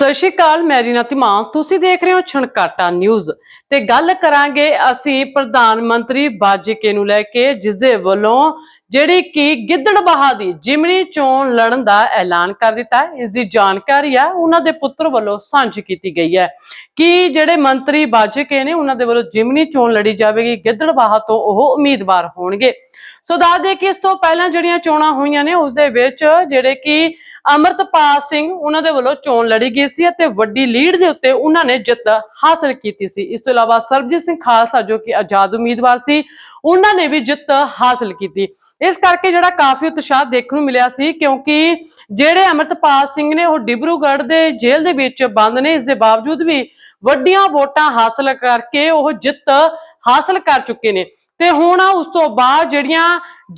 ਸਤਿ ਸ਼੍ਰੀ ਅਕਾਲ, ਮੈਂ ਰੀਨਾ ਤਿਮਾ ਤੁਸੀਂ ਦੇਖ ਰਹੇ ਹੋ ਛਣਕਾਟਾ ਨਿਊਜ਼। ਤੇ ਗੱਲ ਕਰਾਂਗੇ ਅਸੀਂ ਪ੍ਰਧਾਨ ਮੰਤਰੀ ਬਾਜੀਕੇ ਨੂੰ ਲੈ ਕੇ ਜਿਸ ਦੇ ਵੱਲੋਂ ਜਿਹੜੀ ਕਿ ਗਿੱਦੜਬਾਹਾ ਦੀ ਜਿਮਨੀ ਚੋਣ ਲੜਨ ਦਾ ਐਲਾਨ ਕਰ ਦਿੱਤਾ ਹੈ। ਇਸ ਦੀ ਜਾਣਕਾਰੀ ਆ ਉਹਨਾਂ ਦੇ ਪੁੱਤਰ ਵੱਲੋਂ ਸਾਂਝੀ ਕੀਤੀ ਗਈ ਹੈ ਕਿ ਜਿਹੜੇ ਮੰਤਰੀ ਬਾਜੀਕੇ ਨੇ, ਉਹਨਾਂ ਦੇ ਵੱਲੋਂ ਜਿਮਨੀ ਚੋਣ ਲੜੀ ਜਾਵੇਗੀ ਗਿੱਦੜਬਾਹਾ ਤੋਂ ਉਹ ਉਮੀਦਵਾਰ ਹੋਣਗੇ। ਸੋ ਦੱਸ ਦੇ ਕਿ ਇਸ ਤੋਂ ਪਹਿਲਾਂ ਜਿਹੜੀਆਂ ਚੋਣਾਂ ਹੋਈਆਂ ਨੇ, ਉਸ ਦੇ ਵਿੱਚ ਜਿਹੜੇ ਕਿ ਅਮਰਤਪਾਲ ਸਿੰਘ ਉਹਨਾਂ ਦੇ ਵੱਲੋਂ ਚੋਣ ਲੜੀ ਗਈ ਸੀ ਅਤੇ ਵੱਡੀ ਲੀਡ ਦੇ ਉੱਤੇ ਉਹਨਾਂ ਨੇ ਜਿੱਤ ਹਾਸਲ ਕੀਤੀ ਸੀ। ਇਸ ਤੋਂ ਇਲਾਵਾ ਸਰਬਜੀਤ ਸਿੰਘ ਖਾਲਸਾ ਜੋ ਕਿ ਆਜ਼ਾਦ ਉਮੀਦਵਾਰ ਸੀ, ਉਹਨਾਂ ਨੇ ਵੀ ਜਿੱਤ ਹਾਸਲ ਕੀਤੀ। ਇਸ ਕਰਕੇ ਜਿਹੜਾ ਕਾਫੀ ਉਤਸ਼ਾਹ ਦੇਖਣ ਨੂੰ ਮਿਲਿਆ ਸੀ ਕਿਉਂਕਿ ਜਿਹੜੇ ਅਮਰਤਪਾਲ ਸਿੰਘ ਨੇ ਉਹ ਡਿਬਰੂਗੜ੍ਹ ਦੇ ਜੇਲ੍ਹ ਦੇ ਵਿੱਚ ਬੰਦ ਨੇ, ਇਸ ਦੇ ਬਾਵਜੂਦ ਵੀ ਵੱਡੀਆਂ ਵੋਟਾਂ ਹਾਸਲ ਕਰਕੇ ਉਹ ਜਿੱਤ ਹਾਸਲ ਕਰ ਚੁੱਕੇ ਨੇ। ਤੇ ਹੁਣ ਉਸ ਤੋਂ ਬਾਅਦ ਜਿਹੜੀਆਂ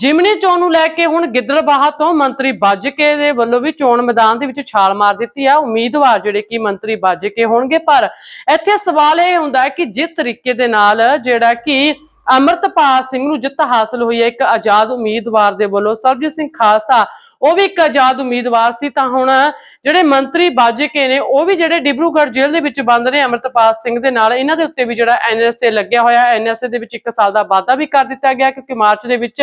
ਜਿਮਨੀ ਚੋਣ ਨੂੰ ਲੈ ਕੇ ਹੁਣ ਗਿੱਦੜਬਾਹਾ ਤੋਂ ਮੰਤਰੀ ਬਾਜਕੇ ਦੇ ਵੱਲੋਂ ਵੀ ਚੋਣ ਮੈਦਾਨ ਦੇ ਵਿੱਚ ਛਾਲ ਮਾਰ ਦਿੱਤੀ ਆ, ਉਮੀਦਵਾਰ ਜਿਹੜੇ ਕਿ ਮੰਤਰੀ ਬਾਜਕੇ ਹੋਣਗੇ, ਪਰ ਇੱਥੇ ਸਵਾਲ ਇਹ ਹੁੰਦਾ ਹੈ ਕਿ ਜਿਸ ਤਰੀਕੇ ਦੇ ਨਾਲ ਜਿਹੜਾ ਕਿ ਅਮਰਤਪਾਲ ਸਿੰਘ ਨੂੰ ਜਿੱਤ ਹਾਸਲ ਹੋਈ ਹੈ, ਇੱਕ ਆਜ਼ਾਦ ਉਮੀਦਵਾਰ ਦੇ ਵੱਲੋਂ ਸਰਬਜੀਤ ਸਿੰਘ ਖਾਲਸਾ ਉਹ ਵੀ ਇੱਕ ਆਜ਼ਾਦ ਉਮੀਦਵਾਰ ਸੀ। ਤਾਂ ਹੁਣ ਜਿਹੜੇ ਮੰਤਰੀ ਬਾਜਕੇ ਨੇ, ਉਹ ਵੀ ਜਿਹੜੇ ਡਿਬਰੂਗੜ੍ਹ ਜੇਲ੍ਹ ਦੇ ਵਿੱਚ ਬੰਦ ਨੇ, ਅਮਰਤਪਾਲ ਸਿੰਘ ਦੇ ਨਾਲ, ਇਹਨਾਂ ਦੇ ਉੱਤੇ ਵੀ ਜਿਹੜਾ ਐਨਐਸਏ ਲੱਗਿਆ ਹੋਇਆ ਐਨਐਸਏ ਦੇ ਵਿੱਚ 1 ਸਾਲ ਦਾ ਵਾਅਦਾ ਵੀ ਕਰ ਦਿੱਤਾ ਗਿਆ, ਕਿਉਂਕਿ ਮਾਰਚ ਦੇ ਵਿੱਚ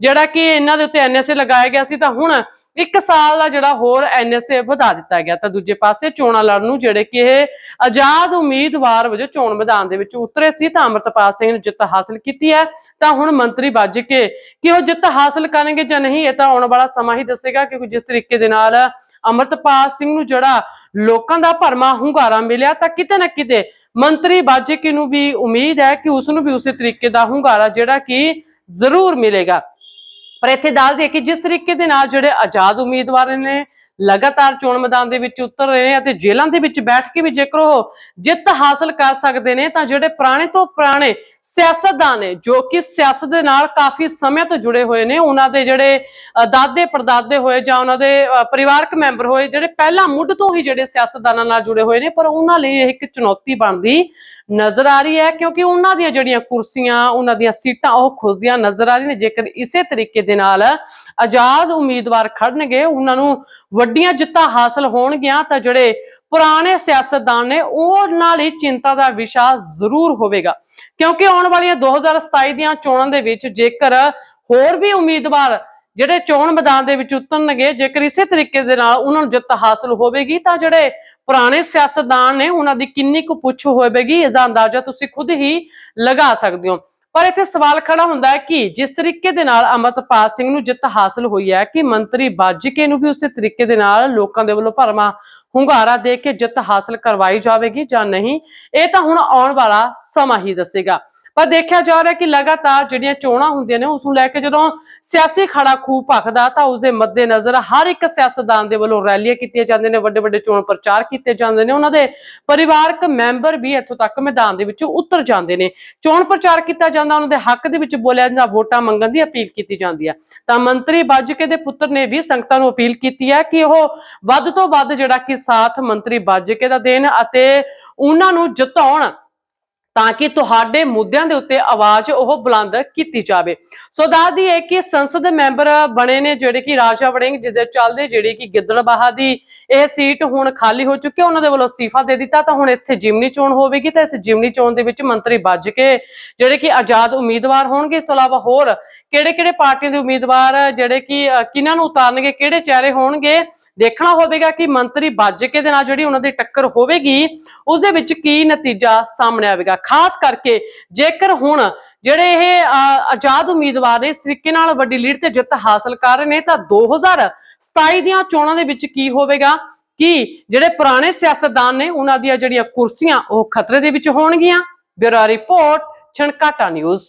ਜਿਹੜਾ ਕਿ ਇਹਨਾਂ ਦੇ ਉੱਤੇ ਐਨਐਸਏ ਲਗਾਇਆ ਗਿਆ ਸੀ। ਤਾਂ ਹੁਣ ਇੱਕ ਸਾਲ ਦਾ ਜਿਹੜਾ ਹੋਰ ਐਨਐਸਏ ਵਧਾ ਦਿੱਤਾ ਗਿਆ ਤਾਂ ਦੂਜੇ ਪਾਸੇ ਚੋਣਾਂ ਲੜਨ ਨੂੰ ਜਿਹੜੇ ਕਿ ਇਹ ਆਜ਼ਾਦ ਉਮੀਦਵਾਰ ਵਜੋਂ ਚੋਣ ਮੈਦਾਨ ਦੇ ਵਿੱਚ ਉਤਰੇ ਸੀ ਤਾਂ ਅਮਰਤਪਾਲ ਸਿੰਘ ਨੇ ਜਿੱਤ ਹਾਸਲ ਕੀਤੀ ਹੈ। ਤਾਂ ਹੁਣ ਮੰਤਰੀ ਵੱਜ ਕੇ ਕਿ ਉਹ ਜਿੱਤ ਹਾਸਲ ਕਰਨਗੇ ਜਾਂ ਨਹੀਂ, ਇਹ ਤਾਂ ਆਉਣ ਵਾਲਾ ਸਮਾਂ ਹੀ ਦੱਸੇਗਾ ਕਿਉਂਕਿ ਜਿਸ ਤਰੀਕੇ ਦੇ ਨਾਲ ਅਮਰਤਪਾਲ ਸਿੰਘ ਨੂੰ ਜਿਹੜਾ ਲੋਕਾਂ ਦਾ ਭਰਮਾ ਹੁੰਗਾਰਾ ਮਿਲਿਆ ਤਾਂ ਕਿਤੇ ਨਾ ਕਿਤੇ ਮੰਤਰੀ ਬਾਜੇਕੇ ਨੂੰ ਵੀ ਉਮੀਦ ਹੈ ਕਿ ਉਸ ਨੂੰ ਵੀ ਉਸੇ ਤਰੀਕੇ ਦਾ ਹੁੰਗਾਰਾ ਜਿਹੜਾ ਕਿ ਜ਼ਰੂਰ ਮਿਲੇਗਾ। ਪਰ ਇੱਥੇ ਦੱਸ ਦਈਏ ਕਿ ਜਿਸ ਤਰੀਕੇ ਦੇ ਨਾਲ ਜਿਹੜੇ ਆਜ਼ਾਦ ਉਮੀਦਵਾਰ ਨੇ ਲਗਾਤਾਰ ਚੋਣ ਮੈਦਾਨ ਦੇ ਵਿੱਚ ਉਤਰ ਰਹੇ ਨੇ ਅਤੇ ਜੇਲ੍ਹਾਂ ਦੇ ਵਿੱਚ ਬੈਠ ਕੇ ਵੀ ਜੇਕਰ ਉਹ ਜਿੱਤ ਹਾਸਲ ਕਰ ਸਕਦੇ ਨੇ, ਤਾਂ ਜਿਹੜੇ ਪੁਰਾਣੇ ਤੋਂ ਪੁਰਾਣੇ ਸਿਆਸਤਦਾਨ ਨੇ, ਜੋ ਕਿ ਸਿਆਸਤ ਦੇ ਨਾਲ ਕਾਫੀ ਸਮੇਂ ਤੋਂ ਜੁੜੇ ਹੋਏ ਨੇ, ਉਹਨਾਂ ਦੇ ਜਿਹੜੇ ਦਾਦੇ ਪੜਦਾਦੇ ਹੋਏ ਜਾਂ ਉਹਨਾਂ ਦੇ ਪਰਿਵਾਰਕ ਮੈਂਬਰ ਹੋਏ, ਜਿਹੜੇ ਪਹਿਲਾਂ ਮੁੱਢ ਤੋਂ ਹੀ ਜਿਹੜੇ ਸਿਆਸਤਦਾਨਾਂ ਨਾਲ ਜੁੜੇ ਹੋਏ ਨੇ, ਪਰ ਉਹਨਾਂ ਲਈ ਇਹ ਇੱਕ ਚੁਣੌਤੀ ਬਣਦੀ ਨਜ਼ਰ ਆ ਰਹੀ ਹੈ ਕਿਉਂਕਿ ਉਹਨਾਂ ਦੀਆਂ ਜਿਹੜੀਆਂ ਕੁਰਸੀਆਂ, ਉਹਨਾਂ ਦੀਆਂ ਸੀਟਾਂ ਉਹ ਖੁੱਸਦੀਆਂ ਨਜ਼ਰ ਆ ਰਹੀਆਂ ਨੇ। ਜੇਕਰ ਇਸੇ ਤਰੀਕੇ ਦੇ ਨਾਲ ਆਜ਼ਾਦ ਉਮੀਦਵਾਰ ਖੜਨਗੇ ਉਹਨਾਂ ਨੂੰ ਵੱਡੀਆਂ ਜਿੱਤਾਂ ਹਾਸਲ ਹੋਣਗੀਆਂ, ਤਾਂ ਜਿਹੜੇ ਪੁਰਾਣੇ ਸਿਆਸਤਦਾਨ ਨੇ, ਉਹ ਨਾਲ ਹੀ ਚਿੰਤਾ ਦਾ ਵਿਸ਼ਾ ਜ਼ਰੂਰ ਹੋਵੇਗਾ। ਕਿਉਂਕਿ ਆਉਣ ਵਾਲੀਆਂ 2027 ਦੀਆਂ ਚੋਣਾਂ ਦੇ ਵਿੱਚ ਜੇਕਰ ਹੋਰ ਵੀ ਉਮੀਦਵਾਰ ਜਿਹੜੇ ਚੋਣ ਮੈਦਾਨ ਦੇ ਵਿੱਚ ਉਤਰਨਗੇ, ਜੇਕਰ ਇਸੇ ਤਰੀਕੇ ਦੇ ਨਾਲ ਉਹਨਾਂ ਨੂੰ ਜਿੱਤ ਹਾਸਲ ਹੋਵੇਗੀ, ਤਾਂ ਜਿਹੜੇ ਪੁਰਾਣੇ ਸਿਆਸਤਦਾਨ ਨੇ ਉਹਨਾਂ ਦੀ ਕਿੰਨੀ ਕੁ ਪੁੱਛ ਹੋਵੇਗੀ ਇਸ ਅੰਦਾਜ਼ਾ ਤੁਸੀਂ ਖੁਦ ਹੀ ਲਗਾ ਸਕਦੇ ਹੋ। ਪਰ ਇੱਥੇ ਸਵਾਲ ਖੜਾ ਹੁੰਦਾ ਹੈ ਕਿ ਜਿਸ ਤਰੀਕੇ ਦੇ ਨਾਲ ਅਮਰਤਪਾਲ ਸਿੰਘ ਨੂੰ ਜਿੱਤ ਹਾਸਲ ਹੋਈ ਹੈ, ਕਿ ਮੰਤਰੀ ਬਾਜੀਕੇ ਨੂੰ ਵੀ ਉਸੇ ਤਰੀਕੇ ਦੇ ਨਾਲ ਲੋਕਾਂ ਦੇ ਵੱਲੋਂ ਭਰਮਾ ਹੁੰਗਾਰਾ ਦੇ ਕੇ ਜਿੱਤ ਹਾਸਲ ਕਰਵਾਈ ਜਾਵੇਗੀ ਜਾਂ ਨਹੀਂ, ਇਹ ਤਾਂ ਹੁਣ ਆਉਣ ਵਾਲਾ ਸਮਾਂ ਹੀ ਦੱਸੇਗਾ। ਪਰ ਦੇਖਿਆ ਜਾ ਰਿਹਾ ਕਿ ਲਗਾਤਾਰ ਜਿਹੜੀਆਂ ਚੋਣਾਂ ਹੁੰਦੀਆਂ ਨੇ, ਉਸ ਨੂੰ ਲੈ ਕੇ ਜਦੋਂ ਸਿਆਸੀ ਖੜਾ ਖੂਹ ਭਖਦਾ ਤਾਂ ਉਸ ਦੇ ਮੱਦੇਨਜ਼ਰ ਹਰ ਇੱਕ ਸਿਆਸਤਦਾਨ ਦੇ ਵੱਲੋਂ ਰੈਲੀਆਂ ਕੀਤੀਆਂ ਜਾਂਦੀਆਂ ਨੇ ਵੱਡੇ ਵੱਡੇ ਚੋਣ ਪ੍ਰਚਾਰ ਕੀਤੇ ਜਾਂਦੇ ਨੇ, ਉਹਨਾਂ ਦੇ ਪਰਿਵਾਰਕ ਮੈਂਬਰ ਵੀ ਇੱਥੋਂ ਤੱਕ ਮੈਦਾਨ ਦੇ ਵਿੱਚ ਉਤਰ ਜਾਂਦੇ ਨੇ। ਚੋਣ ਪ੍ਰਚਾਰ ਕੀਤਾ ਜਾਂਦਾ, ਉਹਨਾਂ ਦੇ ਹੱਕ ਦੇ ਵਿੱਚ ਬੋਲਿਆ ਜਾਂਦਾ, ਵੋਟਾਂ ਮੰਗਣ ਦੀ ਅਪੀਲ ਕੀਤੀ ਜਾਂਦੀ ਹੈ ਤਾਂ ਮੰਤਰੀ ਬਾਜਕੇ ਦੇ ਪੁੱਤਰ ਨੇ ਵੀ ਸੰਗਤਾਂ ਨੂੰ ਅਪੀਲ ਕੀਤੀ ਹੈ ਕਿ ਉਹ ਵੱਧ ਤੋਂ ਵੱਧ ਜਿਹੜਾ ਕਿ ਸਾਥ ਮੰਤਰੀ ਬਾਜਕੇ ਦਾ ਦੇਣ ਅਤੇ ਉਹਨਾਂ ਨੂੰ ਜਿਤਾਉਣ। ਤਾਂ ਕਿ ਤੁਹਾਡੇ ਮੁੱਦਿਆਂ ਦੇ ਉੱਤੇ ਆਵਾਜ਼ ਉਹ ਬੁਲੰਦ ਕੀਤੀ ਜਾਵੇ। ਸੋ ਦੱਸਦੀ ਹੈ ਕਿ ਸੰਸਦ ਮੈਂਬਰ ਬਣੇ ਨੇ ਜਿਹੜੇ ਕਿ ਰਾਜਾ ਵੜਿੰਗ ਜਿਹਦੇ ਚੱਲਦੇ ਜਿਹੜੀ ਕਿ ਗਿੱਦੜਬਾਹਾ ਦੀ ਇਹ ਸੀਟ ਹੁਣ ਖਾਲੀ ਹੋ ਚੁੱਕੀ ਹੈ, ਉਹਨਾਂ ਦੇ ਵੱਲੋਂ ਅਸਤੀਫਾ ਦੇ ਦਿੱਤਾ, ਤਾਂ ਹੁਣ ਇੱਥੇ ਜਿਮਨੀ ਚੋਣ ਹੋਵੇਗੀ ਤਾਂ ਇਸ ਜਿਮਨੀ ਚੋਣ ਦੇ ਵਿੱਚ ਮੰਤਰੀ ਵੱਜ ਕੇ ਜਿਹੜੇ ਕਿ ਆਜ਼ਾਦ ਉਮੀਦਵਾਰ ਹੋਣਗੇ। ਇਸ ਤੋਂ ਇਲਾਵਾ ਹੋਰ ਕਿਹੜੇ ਕਿਹੜੇ ਪਾਰਟੀਆਂ ਦੇ ਉਮੀਦਵਾਰ ਜਿਹੜੇ ਕਿ ਕਿਹਨਾਂ ਨੂੰ ਉਤਾਰਨਗੇ, ਕਿਹੜੇ ਚਿਹਰੇ ਹੋਣਗੇ ਦੇਖਣਾ ਹੋਵੇਗਾ ਕਿ ਮੰਤਰੀ ਬਾਜਕੇ ਦੇ ਨਾਲ ਜਿਹੜੀ ਉਹਨਾਂ ਦੀ ਟੱਕਰ ਹੋਵੇਗੀ ਉਸ ਦੇ ਵਿੱਚ ਕੀ ਨਤੀਜਾ ਸਾਹਮਣੇ ਆਵੇਗਾ। ਖਾਸ ਕਰਕੇ ਜੇਕਰ ਹੁਣ ਜਿਹੜੇ ਇਹ ਆਜ਼ਾਦ ਉਮੀਦਵਾਰ ਇਸ ਤਰੀਕੇ ਨਾਲ ਵੱਡੀ ਲੀਡ ਤੇ ਜਿੱਤ ਹਾਸਲ ਕਰ ਰਹੇ ਨੇ, ਤਾਂ 2027 ਦੀਆਂ ਚੋਣਾਂ ਦੇ ਵਿੱਚ ਕੀ ਹੋਵੇਗਾ? ਕਿ ਜਿਹੜੇ ਪੁਰਾਣੇ ਸਿਆਸਤਦਾਨ ਨੇ, ਉਹਨਾਂ ਦੀਆਂ ਜਿਹੜੀਆਂ ਕੁਰਸੀਆਂ, ਉਹ ਖਤਰੇ ਦੇ ਵਿੱਚ ਹੋਣਗੀਆਂ? Bureau report, Chhankata news.